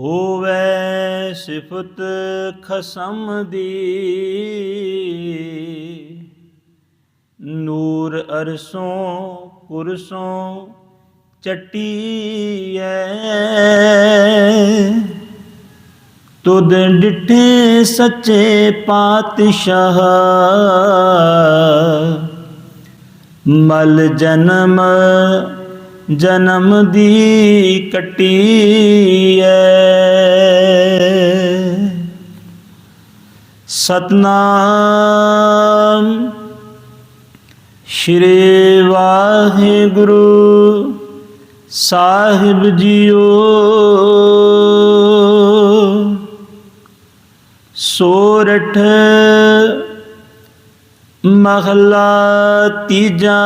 ਹੋਵੇ ਸਿਫਤ ਖਸਮ ਦੀ। ਨੂਰ ਅਰਸੋਂ ਪੁਰਸੋਂ ਚਟੀਐ। ਤੁਧ ਡਿਠੇ ਸੱਚੇ ਪਾਤਸ਼ਾਹ। ਮਲ ਜਨਮ ਜਨਮ ਦੀ ਕਟੀ ਐ ਸਤਨਾਮ ਸ਼੍ਰੀ ਵਾਹਿਗੁਰੂ ਸਾਹਿਬ ਜੀਓ। ਸੋਰਠ ਮਹਲਾ ਤੀਜਾ।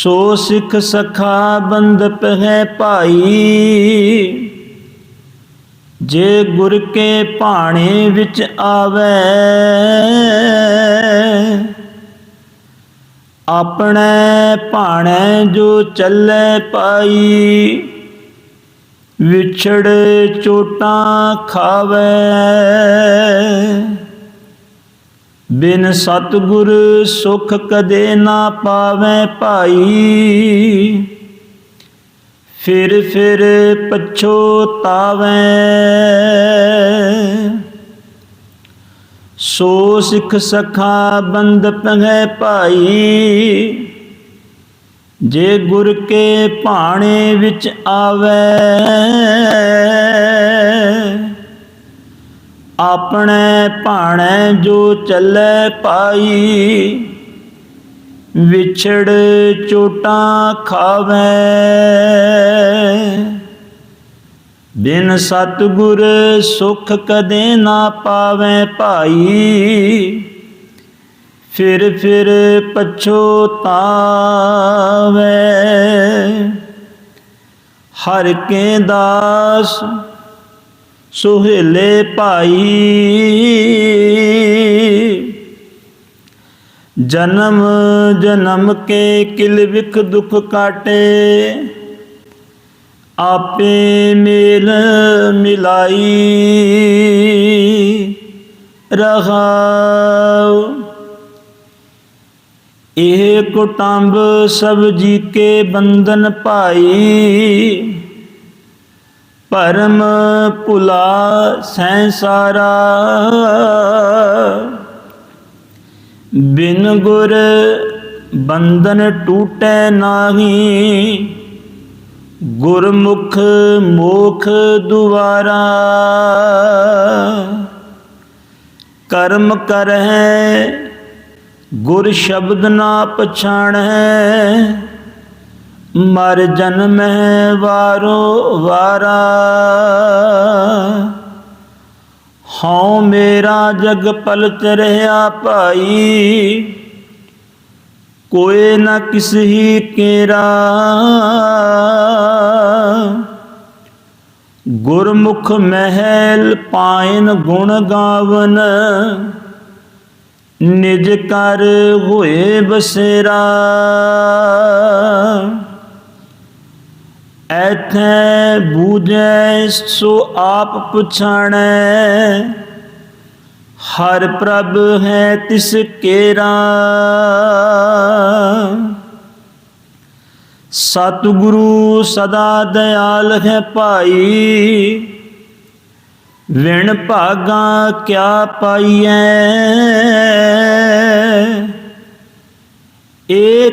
ਸੋ ਸਿੱਖ ਸਖਾ ਬੰਦਪ ਹੈ ਭਾਈ। ਜੇ ਗੁਰ ਕੇ ਭਾਣੇ ਵਿੱਚ ਆਵੇ, ਆਪਣੇ ਭਾਣੇ ਜੋ ਚੱਲੇ ਪਾਈ ਵਿਛੜ ਚੋਟਾਂ ਖਾਵੇ। ਬਿਨ ਸਤਗੁਰ ਸੁਖ ਕਦੇ ਨਾ ਪਾਵੇ ਭਾਈ। ਫਿਰ ਫਿਰ ਪਛੋਤਾਵੇ ਸੋ ਸਿੱਖ ਸਖਾ ਬੰਦ ਪੰਗੇ ਭਾਈ। ਜੇ ਗੁਰ ਕੇ ਭਾਣੇ ਵਿੱਚ ਆਵੇ। ਆਪਣੇ ਭਾਣੇ ਜੋ ਚੱਲੇ ਪਾਈ, ਵਿਛੜ ਚੋਟਾਂ ਖਾਵੇ। ਬਿਨ ਸਤਗੁਰ ਸੁਖ ਕਦੇ ਨਾ ਪਾਵੇ ਭਾਈ, ਫਿਰ ਫਿਰ ਪਛੋਤਾਵੇ ਹਰ ਕੇ ਦਾਸ ਸੁਹੇਲੇ ਭਾਈ। ਜਨਮ ਜਨਮ ਕੇ ਕਿਲ ਵਿਖ ਦੁਖ ਕਾਟੇ। ਆਪੇ ਮੇਲ ਮਿਲਾਈ। ਰਹਾਉ। ਇਹ ਕੁਟੰਬ ਸਭ ਜੀ ਕੇ ਬੰਧਨ ਭਾਈ। ਪਰਮ ਭੁਲਾ ਸੈਂਸਾਰਾ। ਬਿਨ ਗੁਰ ਬੰਧਨ ਟੂਟੈ ਨਾਹੀ, ਗੁਰਮੁਖ ਮੋਖ ਦੁਆਰਾ। ਕਰਮ ਕਰਹਿ, ਗੁਰ ਸ਼ਬਦ ਨਾ ਪਛਾਣੈ ਮਰ ਜਨਮੈ ਵਾਰੋ ਵਾਰਾ। ਹਉ ਮੇਰਾ ਜਗ ਪਲਤ ਰਹਾ ਭਾਈ। ਕੋਏ ਨਾ ਕਿਸ ਕੇਰਾ। ਗੁਰਮੁਖ ਮਹਿਲ ਪਾਇਨ ਗੁਣ ਗਾਵਨ। ਨਿਜ ਕਰ ਹੋਏ ਬਸੇਰਾ। ਐਥੈ ਬੂਝੈ ਸੋ ਆਪ ਪੁਛਾਣੈ। ਹਰ ਪ੍ਰਭ ਹੈ ਤਿਸ ਕੇਰਾ। ਸਤਿਗੁਰੂ ਸਦਾ ਦਇਆਲ ਹੈ ਭਾਈ। ਵਿਣ ਭਾਗਾ ਕਿਆ ਪਾਈਐ।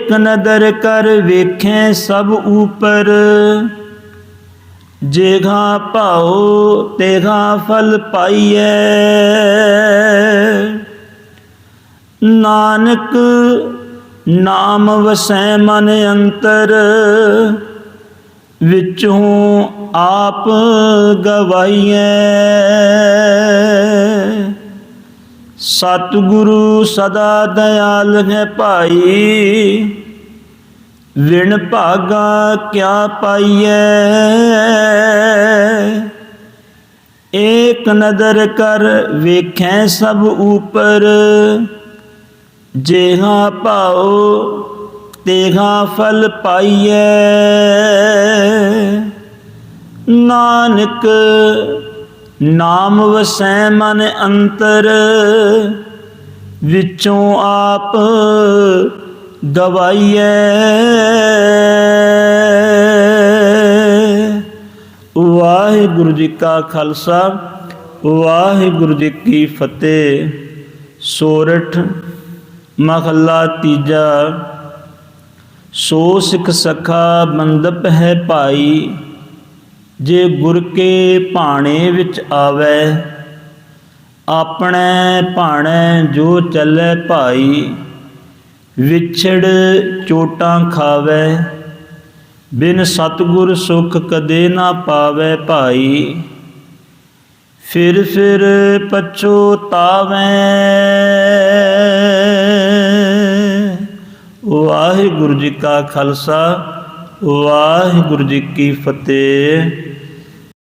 ਏਕ ਨਦਰ ਕਰ ਵੇਖੇ ਸਭ ਉਪਰ। ਜੇਗਾ ਭਾਉ ਤੇਗਾ ਫਲ ਪਾਈਐ। ਨਾਨਕ ਨਾਮ ਵਸੈ ਮਨ ਅੰਤਰ, ਵਿੱਚੋਂ ਆਪ ਗਵਾਈਐ। ਸਤਿਗੁਰੂ ਸਦਾ ਦਇਆਲ ਹੈ ਭਾਈ। ਵਿਣ ਭਾਗਾ ਕਿਆ ਪਾਈਐ? ਏਕ ਨਦਰ ਕਰ ਵੇਖੈ ਸਭ ਉਪਰ। ਜੇਹਾ ਭਾਉ, ਤੇਹਾ ਫਲ ਪਾਈਐ। ਨਾਨਕ ਨਾਮ ਵਸੈ ਮਨ ਅੰਤਰ, ਵਿੱਚੋਂ ਆਪ ਗਵਾਈਐ ਵਾਹਿਗੁਰੂ ਜੀ ਕਾ ਖਾਲਸਾ, ਵਾਹਿਗੁਰੂ ਜੀ ਕੀ ਫਤਿਹ। ਸੋਰਠ ਮਹੱਲਾ ਤੀਜਾ। ਸੋ ਸਿੱਖ ਸਖਾ ਬੰਦਪ ਹੈ ਭਾਈ। ਜੇ ਗੁਰ ਕੇ ਭਾਣੇ ਵਿੱਚ ਆਵੇ, ਆਪਣੇ ਭਾਣੇ ਜੋ ਚੱਲੇ ਭਾਈ, ਵਿਛੜ ਚੋਟਾਂ ਖਾਵੇ, ਬਿਨ ਸਤਗੁਰ ਸੁਖ ਕਦੇ ਨਾ ਪਾਵੇ ਭਾਈ। ਫਿਰ ਫਿਰ ਪਛੋਤਾਵੇਂ ਵਾਹਿਗੁਰੂ ਜੀ ਕਾ ਖਾਲਸਾ, ਵਾਹਿਗੁਰੂ ਜੀ ਕੀ ਫਤਿਹ।